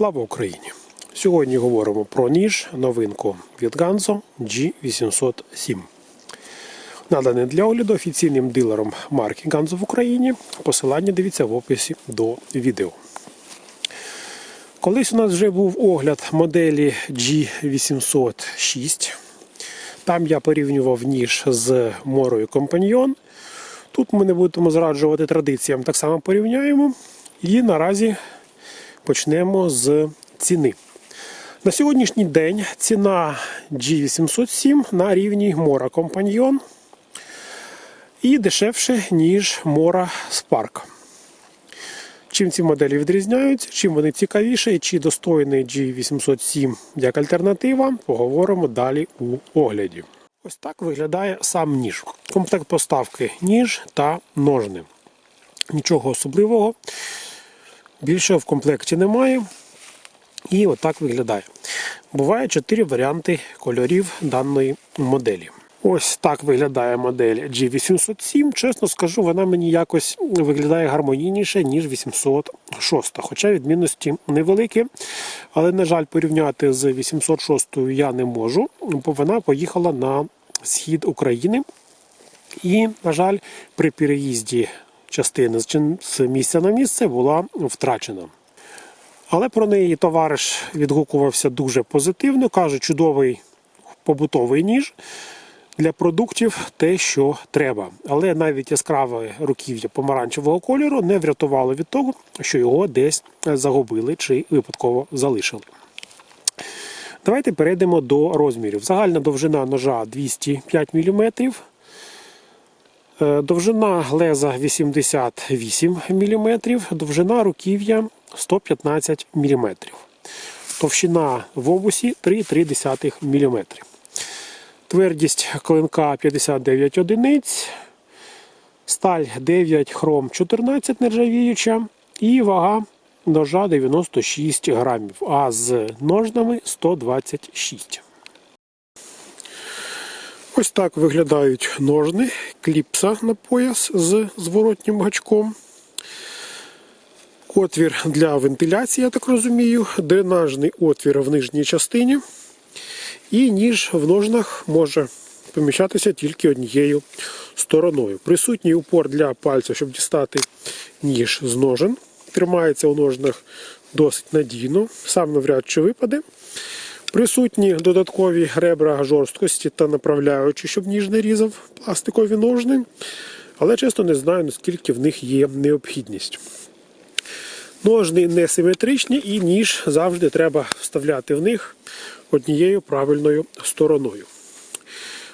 Слава Україні! Сьогодні говоримо про ніж новинку від Ganzo G807. Наданий для огляду офіційним дилером марки Ganzo в Україні. Посилання дивіться в описі до відео. Колись у нас вже був огляд моделі G806. Там я порівнював ніж з морою компаньйон. Тут ми не будемо зраджувати традиціям, так само порівняємо. І наразі почнемо з ціни. На сьогоднішній день ціна G807 на рівні Мора Компаньйон і дешевше, ніж Мора Spark. Чим ці моделі відрізняються, чим вони цікавіші чи достойний G807 як альтернатива, поговоримо далі у огляді. Ось так виглядає сам ніж. Комплект поставки ніж та ножни. Нічого особливого. Більше в комплекті немає. І отак виглядає. Буває 4 варіанти кольорів даної моделі. Ось так виглядає модель G807. Чесно скажу, вона мені якось виглядає гармонійніше, ніж 806. Хоча відмінності невеликі. Але, на жаль, порівняти з 806 я не можу, бо вона поїхала на схід України. І, на жаль, при переїзді частини з місця на місце була втрачена. Але про неї товариш відгукувався дуже позитивно. Каже, чудовий побутовий ніж для продуктів те, що треба. Але навіть яскраве руків'я помаранчевого кольору не врятувало від того, що його десь загубили чи випадково залишили. Давайте перейдемо до розмірів. Загальна довжина ножа 205 мм. Е, Довжина леза 88 мм, довжина руків'я 115 мм. Товщина в обусі 3,3 мм. Твердість клинка 59 одиниць, сталь 9, хром 14 нержавіюча і вага ножа 96 грамів, а з ножнами 126. Ось так виглядають ножни, кліпса на пояс з зворотнім гачком. Отвір для вентиляції, я так розумію, дренажний отвір в нижній частині. І ніж в ножнах може поміщатися тільки однією стороною. Присутній упор для пальця, щоб дістати ніж з ножен. Тримається у ножнах досить надійно, сам навряд чи випаде. Присутні додаткові ребра жорсткості та направляючі, щоб ніж не різав пластикові ножни. Але чесно не знаю, наскільки в них є необхідність. Ножни несиметричні і ніж завжди треба вставляти в них однією правильною стороною.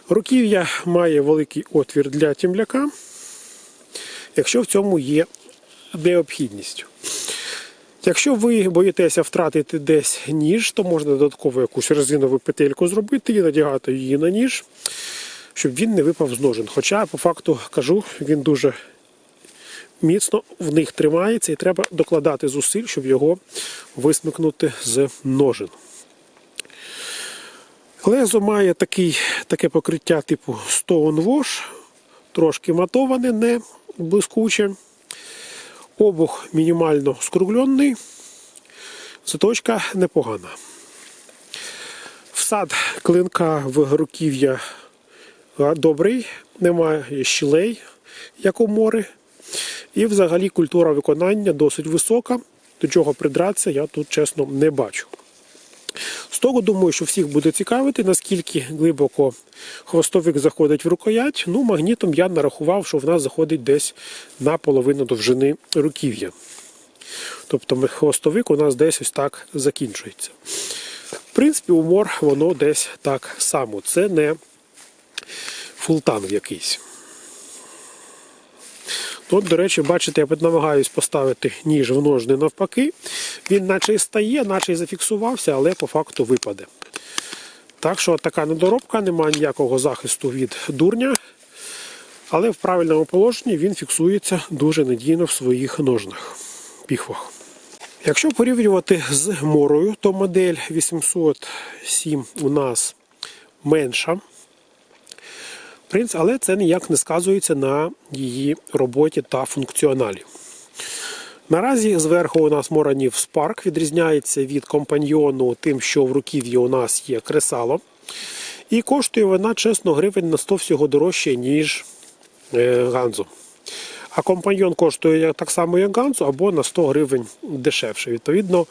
Руків'я має великий отвір для тімляка, якщо в цьому є необхідність. Якщо ви боїтеся втратити десь ніж, то можна додатково якусь резинову петельку зробити і надягати її на ніж, щоб він не випав з ножен. Хоча, по факту кажу, він дуже міцно в них тримається і треба докладати зусиль, щоб його висмикнути з ножен. Лезо має такий, таке покриття типу Stone Wash, трошки матоване, не блискуче. Обух мінімально скруглений, заточка непогана. Всад клинка в руків'я добрий, немає щілей, як у мори. І взагалі культура виконання досить висока. До чого придратися, я тут чесно не бачу. З того думаю, що всіх буде цікавити, наскільки глибоко хвостовик заходить в рукоять. Ну, магнітом я нарахував, що в нас заходить десь на половину довжини руків'я. Тобто хвостовик у нас десь ось так закінчується. В принципі, умор воно десь так само. Це не фултан якийсь. От, до речі, бачите, я намагаюсь поставити ніж в ножни навпаки. Він наче і стає, наче і зафіксувався, але по факту випаде. Так що така недоробка, немає ніякого захисту від дурня. Але в правильному положенні він фіксується дуже надійно в своїх ножнах, піхвах. Якщо порівнювати з морою, то модель 807 у нас менша. Принц, але це ніяк не сказується на її роботі та функціоналі. Наразі зверху у нас Моранів Spark відрізняється від компаньйону тим, що в руків'ї у нас є кресало. І коштує вона, чесно, гривень на 100 всього дорожче, ніж е, Ганзо. А компаньйон коштує так само, як Ганзо, або на 100 гривень дешевше. Відповідно,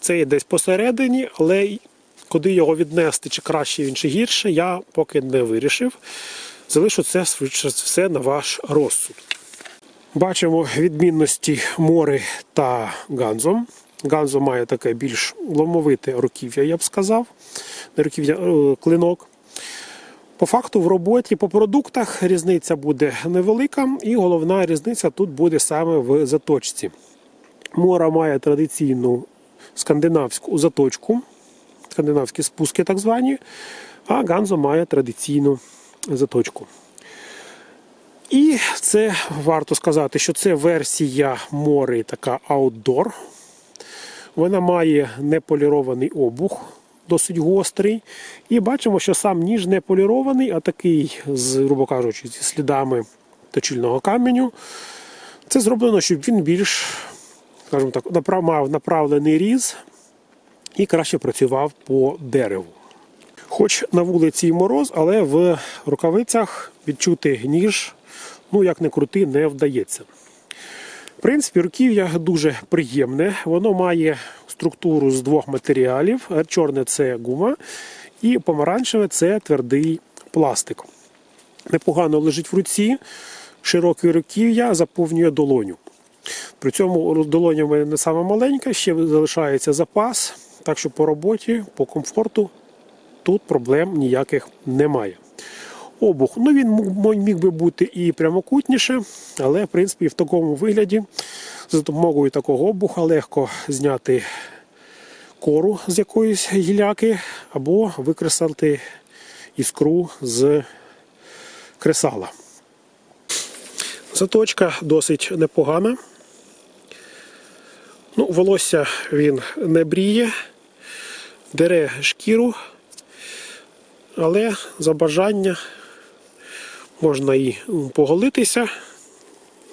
це є десь посередині, але куди його віднести, чи краще він, чи гірше, я поки не вирішив. Залишу це все на ваш розсуд. Бачимо відмінності мори та ганзо. Ганзо має таке більш ломовите руків'я, я б сказав. Не руків'я, е, клинок. По факту в роботі по продуктах різниця буде невелика, і головна різниця тут буде саме в заточці. Мора має традиційну скандинавську заточку, скандинавські спуски так звані, а Ганзо має традиційну заточку. І це варто сказати, що це версія мори така outdoor. Вона має неполірований обух, досить гострий. І бачимо, що сам ніж не полірований, а такий, з, грубо кажучи, зі слідами точильного каменю. Це зроблено, щоб він більш, скажімо так, мав направлений різ і краще працював по дереву. Хоч на вулиці і мороз, але в рукавицях відчути ніж, ну як не крути, не вдається. В принципі, руків'я дуже приємне. Воно має структуру з двох матеріалів. Чорне це гума, і помаранчеве це твердий пластик. Непогано лежить в руці, широке руків'я заповнює долоню. При цьому долоня в мене не саме маленька, ще залишається запас, так що по роботі, по комфорту тут проблем ніяких немає. Обух, ну він міг би бути і прямокутніше, але в принципі в такому вигляді за допомогою такого обуха легко зняти кору з якоїсь гіляки або викресати іскру з кресала. Заточка досить непогана. Ну, волосся він не бріє, дере шкіру, але за бажання можна і поголитися.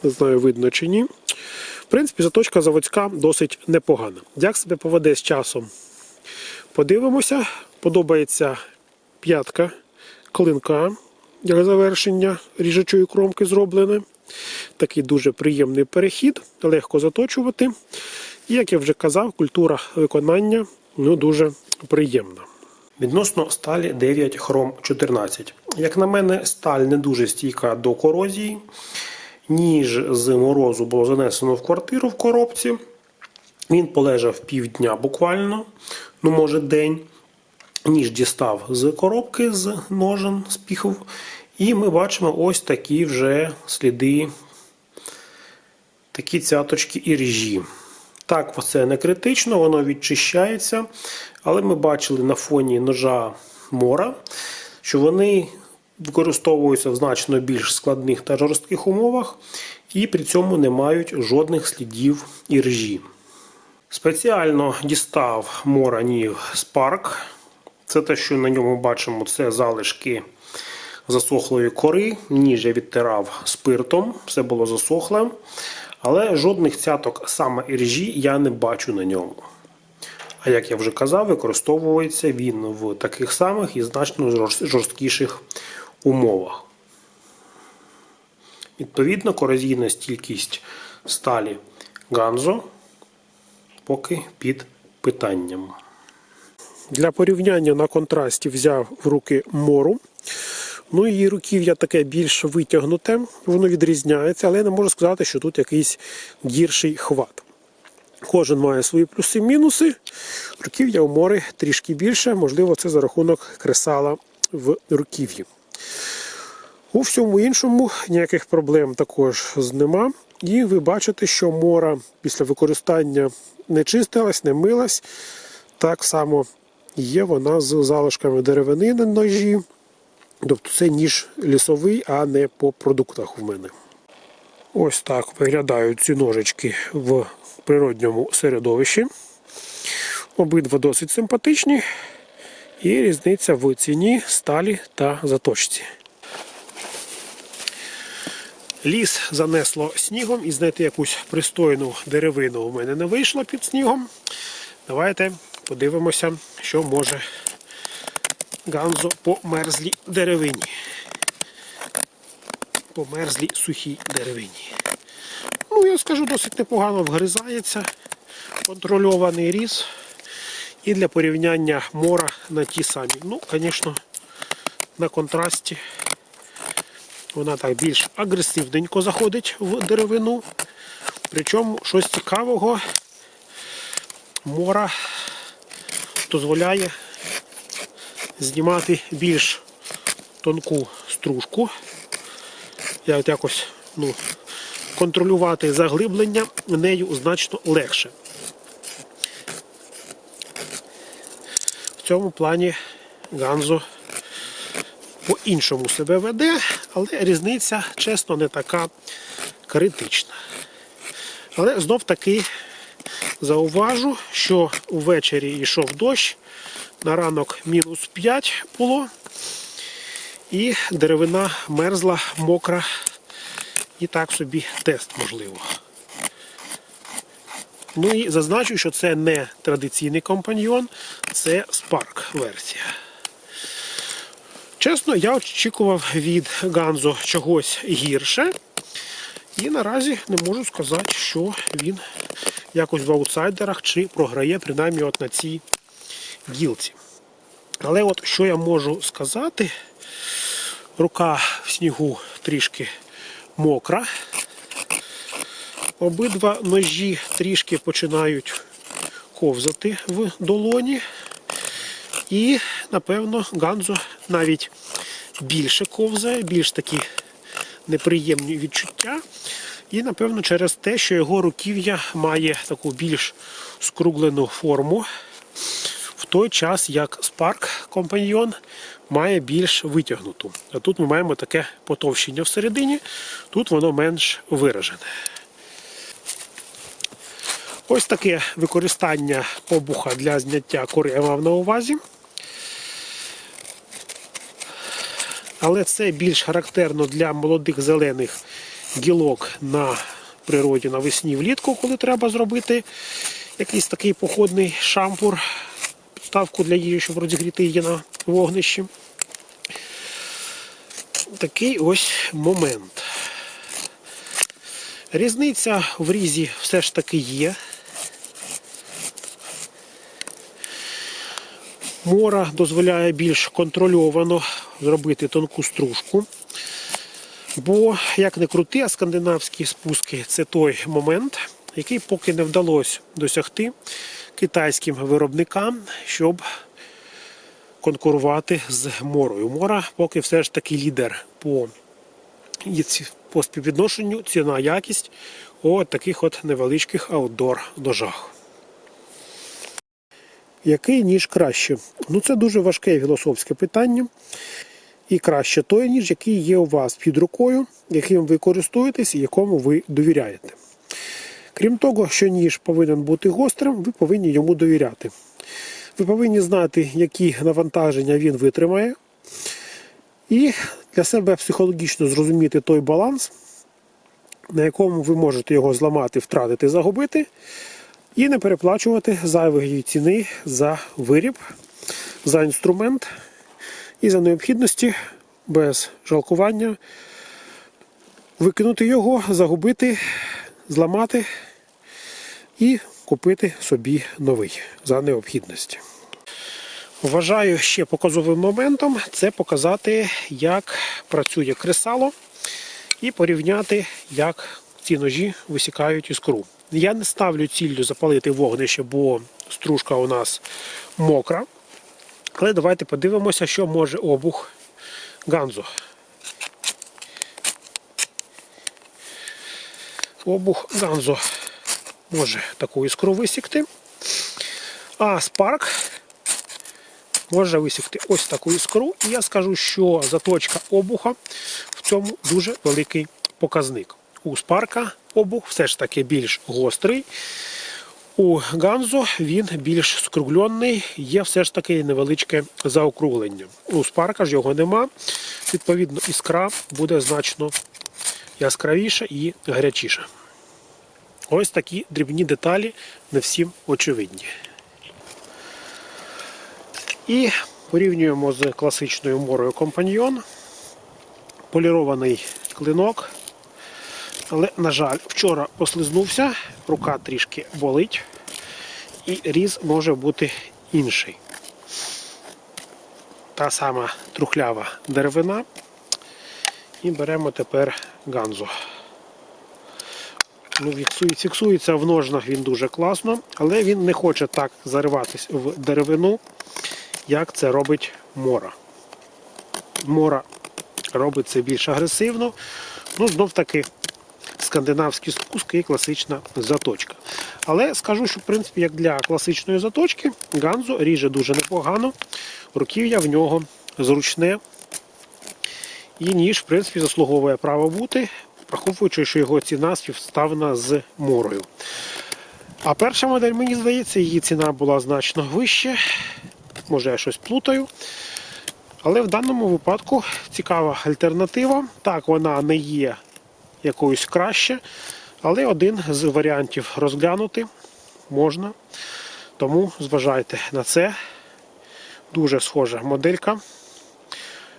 Не знаю, видно чи ні. В принципі, заточка заводська досить непогана. Як себе поведе з часом? Подивимося. Подобається п'ятка клинка для завершення ріжучої кромки зроблене. Такий дуже приємний перехід, легко заточувати. І, як я вже казав, культура виконання ну, дуже приємна. Відносно сталі 9 хром 14. Як на мене, сталь не дуже стійка до корозії. Ніж з морозу було занесено в квартиру в коробці. Він полежав півдня буквально, ну може день. Ніж дістав з коробки з ножен, з піхов. І ми бачимо ось такі вже сліди, такі цяточки і ріжі. Так, це не критично, воно відчищається. Але ми бачили на фоні ножа мора, що вони використовуються в значно більш складних та жорстких умовах, і при цьому не мають жодних слідів і ржі. Спеціально дістав мора ніг Spark. Це те, що на ньому бачимо, це залишки засохлої кори. Ніж я відтирав спиртом, все було засохле. Але жодних цяток саме іржі я не бачу на ньому. А як я вже казав, використовується він в таких самих і значно жорсткіших умовах. Відповідно, корозійна стійкість сталі Ганзо поки під питанням. Для порівняння на контрасті взяв в руки мору. Ну, її руків'я таке більш витягнуте, воно відрізняється, але я не можу сказати, що тут якийсь гірший хват. Кожен має свої плюси і мінуси. Руків'я у мори трішки більше, можливо, це за рахунок кресала в руків'ї. У всьому іншому ніяких проблем також нема. І ви бачите, що мора після використання не чистилась, не милась. Так само є вона з залишками деревини на ножі. Тобто це ніж лісовий, а не по продуктах в мене. Ось так виглядають ці ножички в природньому середовищі. Обидва досить симпатичні. І різниця в ціні, сталі та заточці. Ліс занесло снігом і знайти якусь пристойну деревину у мене не вийшло під снігом. Давайте подивимося, що може Ганзо по мерзлій деревині. По мерзлій сухій деревині. Ну, я скажу, досить непогано вгризається. Контрольований ріс. І для порівняння мора на ті самі. Ну, звісно, на контрасті вона так більш агресивненько заходить в деревину. Причому щось цікавого мора дозволяє знімати більш тонку стружку. Я от якось ну, контролювати заглиблення нею значно легше. В цьому плані Ганзо по-іншому себе веде, але різниця, чесно, не така критична. Але знов таки зауважу, що ввечері йшов дощ, на ранок мінус 5 було, і деревина мерзла, мокра, і так собі тест можливо. Ну і зазначу, що це не традиційний компаньйон, це Spark версія. Чесно, я очікував від Ганзо чогось гірше. І наразі не можу сказати, що він якось в аутсайдерах чи програє, принаймні от на цій гілці. Але от що я можу сказати, рука в снігу трішки мокра. Обидва ножі трішки починають ковзати в долоні. І, напевно, Ганзо навіть більше ковзає, більш такі неприємні відчуття. І, напевно, через те, що його руків'я має таку більш скруглену форму, той час як Spark компаньйон має більш витягнуту. А тут ми маємо таке потовщення всередині, тут воно менш виражене. Ось таке використання обуха для зняття кори я мав на увазі. Але це більш характерно для молодих зелених гілок на природі навесні влітку, коли треба зробити якийсь такий походний шампур, підставку для їжі, щоб розігріти її на вогнищі. Такий ось момент. Різниця в різі все ж таки є. Мора дозволяє більш контрольовано зробити тонку стружку. Бо, як не крути, а скандинавські спуски це той момент, який поки не вдалося досягти китайським виробникам, щоб конкурувати з морою. Мора поки все ж таки лідер по, по співвідношенню ціна якість у таких от невеличких аутдор ножах. Який ніж краще? Ну це дуже важке філософське питання. І краще той ніж, який є у вас під рукою, яким ви користуєтесь і якому ви довіряєте. Крім того, що ніж повинен бути гострим, ви повинні йому довіряти. Ви повинні знати, які навантаження він витримає, і для себе психологічно зрозуміти той баланс, на якому ви можете його зламати, втратити, загубити, і не переплачувати зайвої ціни за виріб, за інструмент і за необхідності без жалкування викинути його, загубити, зламати і купити собі новий за необхідності. Вважаю ще показовим моментом це показати, як працює кресало, і порівняти, як ці ножі висікають іскру. Я не ставлю ціллю запалити вогнище, бо стружка у нас мокра. Але давайте подивимося, що може обух Ганзо. Обух Ганзо може таку іскру висікти. А Спарк може висікти ось таку іскру. І я скажу, що заточка обуха в цьому дуже великий показник. У Спарка обух все ж таки більш гострий. У Ганзо він більш скруглений, є все ж таки невеличке заокруглення. У спарка ж його нема. Відповідно, іскра буде значно яскравіша і гарячіша. Ось такі дрібні деталі не всім очевидні. І порівнюємо з класичною морою компаньйон. Полірований клинок. Але, на жаль, вчора послизнувся, рука трішки болить, і різ може бути інший. Та сама трухлява деревина. І беремо тепер ганзу. Ну, фіксується в ножнах він дуже класно, але він не хоче так зариватись в деревину, як це робить мора. Мора робить це більш агресивно. Ну, знов таки, скандинавські спуски і класична заточка. Але скажу, що в принципі, як для класичної заточки, ганзо ріже дуже непогано. Руків'я в нього зручне. І ніж, в принципі, заслуговує право бути, враховуючи, що його ціна співставна з морою. А перша модель, мені здається, її ціна була значно вища. Може, я щось плутаю. Але в даному випадку цікава альтернатива. Так, вона не є якоюсь краще, але один з варіантів розглянути можна. Тому зважайте на це. Дуже схожа моделька.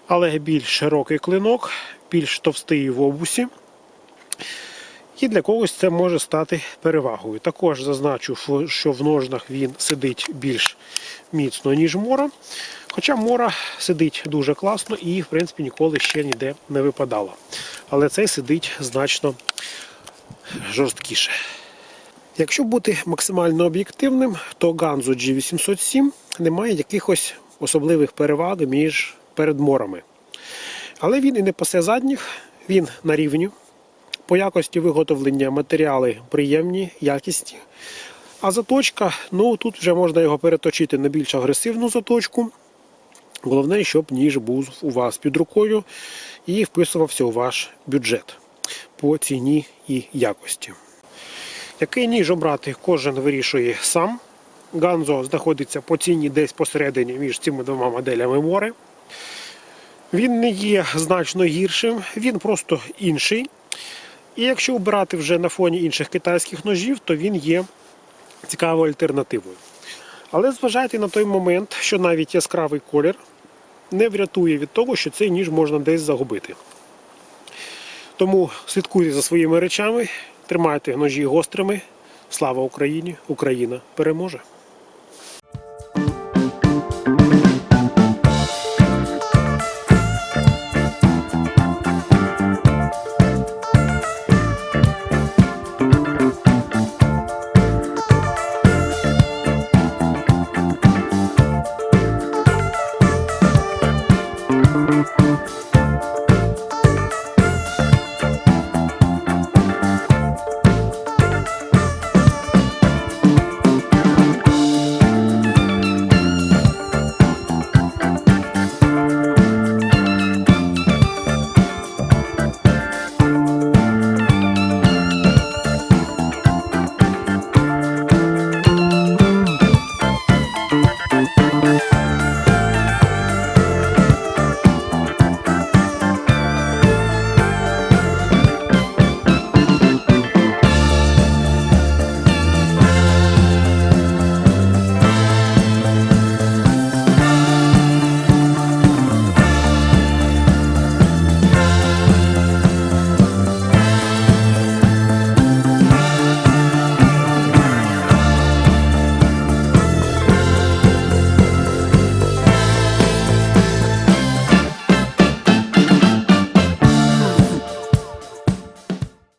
Але більш широкий клинок, більш товстий в обусі. І для когось це може стати перевагою. Також зазначу, що в ножнах він сидить більш міцно, ніж мора. Хоча мора сидить дуже класно і, в принципі, ніколи ще ніде не випадала. Але цей сидить значно жорсткіше. Якщо бути максимально об'єктивним, то Ganzo G807 не має якихось особливих переваг між перед морами. Але він і не пасе задніх, він на рівні. По якості виготовлення матеріали приємні, якісні. А заточка, ну тут вже можна його переточити на більш агресивну заточку. Головне, щоб ніж був у вас під рукою і вписувався у ваш бюджет по ціні і якості. Який ніж обрати, кожен вирішує сам. Ганзо знаходиться по ціні десь посередині між цими двома моделями мори. Він не є значно гіршим, він просто інший. І якщо обирати вже на фоні інших китайських ножів, то він є цікавою альтернативою. Але зважайте на той момент, що навіть яскравий колір не врятує від того, що цей ніж можна десь загубити. Тому слідкуйте за своїми речами, тримайте ножі гострими. Слава Україні! Україна переможе!